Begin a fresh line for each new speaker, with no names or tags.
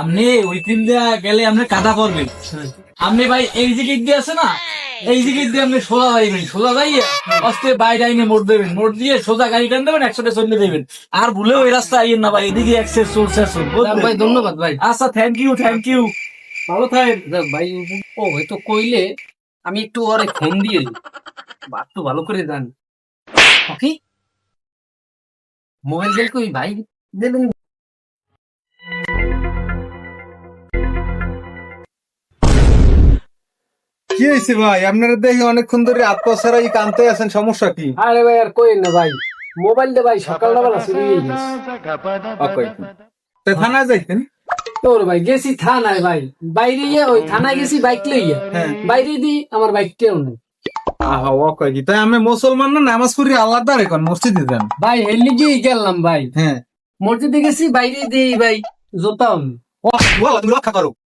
আপনি ওই দিন দিয়া গেলে আপনি কাদা করবেন আপনি ভাই এই দিকে দিয়ে আছে না এই দিকে দিয়ে আপনি সোজা যাইবেন সোজা যাইয়ে অস্তে বাইরে আইনে মোড় দেবেন। মোড় দিয়ে সোজা গাড়ি টান দেবেন একসাথে চলে দেবেন। আর ভুলেও এই রাস্তা আইয়েন না ভাই এদিকে অ্যাক্সেস সোর্স আছে
ভাই ধন্যবাদ ভাই।
আচ্ছা থ্যাংক ইউ থ্যাংক ইউ ভালো থাকেন।
ভাই ও হয়তো কইলে আমি একটু ওরে ফোন দিয়ে দিই। বাদ তো ভালো করে জান। ওকে মোবাইল গেল কই ভাই? দেবেন
কি হয়েছে ভাই? আপনারা দেখি অনেকক্ষণ ধরে আত্মসারা এই কানতে আছেন সমস্যা কি?
আরে ভাই আর কই না ভাই। মোবাইল দে ভাই সকালটা বেলা চুরি গেছে।
অকই থানায় যাইতেন?
তোর ভাই গেছি থানায় ভাই। বাইরে গিয়ে ওই থানায় গেছি বাইক লইয়া।
হ্যাঁ।
বাইরে দি আমার বাইক কেউ নেই।
আহা অকই কি? তাই আমি মুসলমান না নামাজ পড়ি আলাদা রেখন মসজিদে যান।
ভাই হেললি গিয়ে গেলাম ভাই।
হ্যাঁ।
মসজিদে গেছি বাইরে দিই ভাই জোতাও।
ও বলো তুমি রক্ষা করো।